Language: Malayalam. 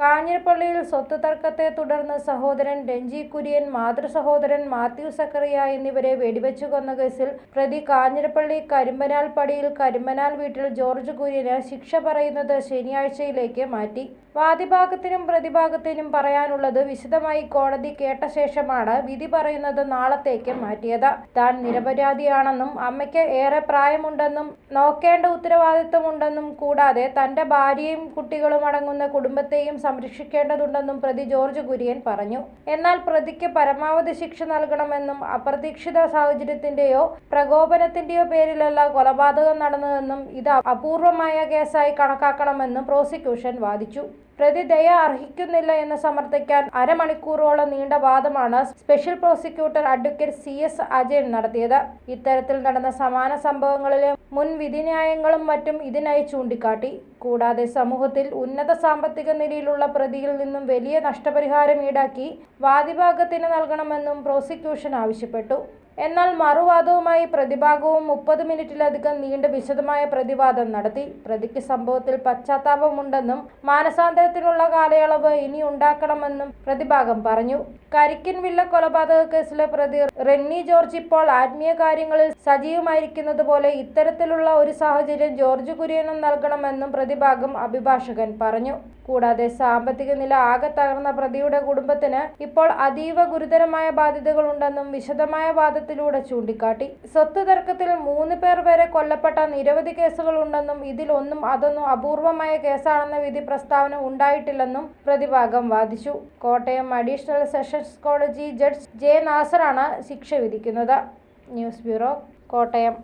കാഞ്ഞിരപ്പള്ളിയിൽ സ്വത്ത് തർക്കത്തെ തുടർന്ന് സഹോദരൻ രഞ്ജി കുര്യൻ മാതൃസഹോദരൻ മാത്യു സക്കറിയ എന്നിവരെ വെടിവെച്ചു കൊന്ന കേസിൽ പ്രതി കാഞ്ഞിരപ്പള്ളി കരിമ്പനാൽ പടിയിൽ കരിമ്പനാൽ വീട്ടിൽ ജോർജ് കുര്യന് ശിക്ഷ പറയുന്നത് ശനിയാഴ്ചയിലേക്ക് മാറ്റി. വാദിഭാഗത്തിനും പ്രതിഭാഗത്തിനും പറയാനുള്ളത് വിശദമായി കോടതി കേട്ട ശേഷമാണ് വിധി പറയുന്നത് നാളത്തേക്ക് മാറ്റിയത്. താൻ നിരപരാധിയാണെന്നും അമ്മയ്ക്ക് ഏറെ പ്രായമുണ്ടെന്നും നോക്കേണ്ട ഉത്തരവാദിത്തമുണ്ടെന്നും കൂടാതെ തന്റെ ഭാര്യയും കുട്ടികളും അടങ്ങുന്ന കുടുംബത്തെയും സംരക്ഷിക്കേണ്ടതുണ്ടെന്നും പ്രതി ജോർജ് കുര്യൻ പറഞ്ഞു. എന്നാൽ പ്രതിക്ക് പരമാവധി ശിക്ഷ നൽകണമെന്നും അപ്രതീക്ഷിത സാഹചര്യത്തിന്റെയോ പ്രകോപനത്തിന്റെയോ പേരിലല്ല കൊലപാതകം നടന്നതെന്നും ഇത് അപൂർവമായ കേസായി കണക്കാക്കണമെന്നും പ്രോസിക്യൂഷൻ വാദിച്ചു. പ്രതി ദയ അർഹിക്കുന്നില്ല എന്ന് സമർത്ഥിക്കാൻ അരമണിക്കൂറോളം നീണ്ട വാദമാണ് special prosecutor advocate C S Ajayan നടത്തിയത്. ഇത്തരത്തിൽ നടന്ന സമാന സംഭവങ്ങളിലെ മുൻ വിധിന്യായങ്ങളും മറ്റും ഇതിനായി ചൂണ്ടിക്കാട്ടി. കൂടാതെ സമൂഹത്തിൽ ഉന്നത സാമ്പത്തിക നിലയിലുള്ള പ്രതിയിൽ നിന്നും വലിയ നഷ്ടപരിഹാരം ഈടാക്കി വാദിഭാഗത്തിന് നൽകണമെന്നും പ്രോസിക്യൂഷൻ ആവശ്യപ്പെട്ടു. എന്നാൽ മറുവാദവുമായി പ്രതിഭാഗവും മുപ്പത് മിനിറ്റിലധികം നീണ്ട വിശദമായ പ്രതിവാദം നടത്തി. പ്രതിക്ക് സംഭവത്തിൽ പശ്ചാത്താപമുണ്ടെന്നും മാനസാന്തരത്തിനുള്ള കാലയളവ് ഇനി ഉണ്ടാക്കണമെന്നും പ്രതിഭാഗം പറഞ്ഞു. കരിക്കിൻ വില്ല കൊലപാതക കേസിലെ പ്രതി റെന്നി ജോർജ് ഇപ്പോൾ ആത്മീയ കാര്യങ്ങളിൽ സജീവമായിരിക്കുന്നത് പോലെ ഇത്തരത്തിലുള്ള ഒരു സാഹചര്യം ജോർജ് കുര്യനും നൽകണമെന്നും പ്രതിഭാഗം അഭിഭാഷകൻ പറഞ്ഞു. കൂടാതെ സാമ്പത്തിക നില ആകെ തകർന്ന പ്രതിയുടെ കുടുംബത്തിന് ഇപ്പോൾ അതീവ ഗുരുതരമായ ബാധ്യതകളുണ്ടെന്നും വിശദമായ വാദത്തിലൂടെ ചൂണ്ടിക്കാട്ടി. സ്വത്ത് തർക്കത്തിൽ മൂന്ന് പേർ വരെ കൊല്ലപ്പെട്ട നിരവധി കേസുകളുണ്ടെന്നും ഇതിലൊന്നും അതൊന്നും അപൂർവമായ കേസാണെന്ന വിധി പ്രസ്താവന ഉണ്ടായിട്ടില്ലെന്നും പ്രതിഭാഗം വാദിച്ചു. കോട്ടയം അഡീഷണൽ സെഷൻസ് കോടതി ജഡ്ജ് ജെ നാസറാണ് ശിക്ഷ വിധിക്കുന്നത്. News bureau Kottayam.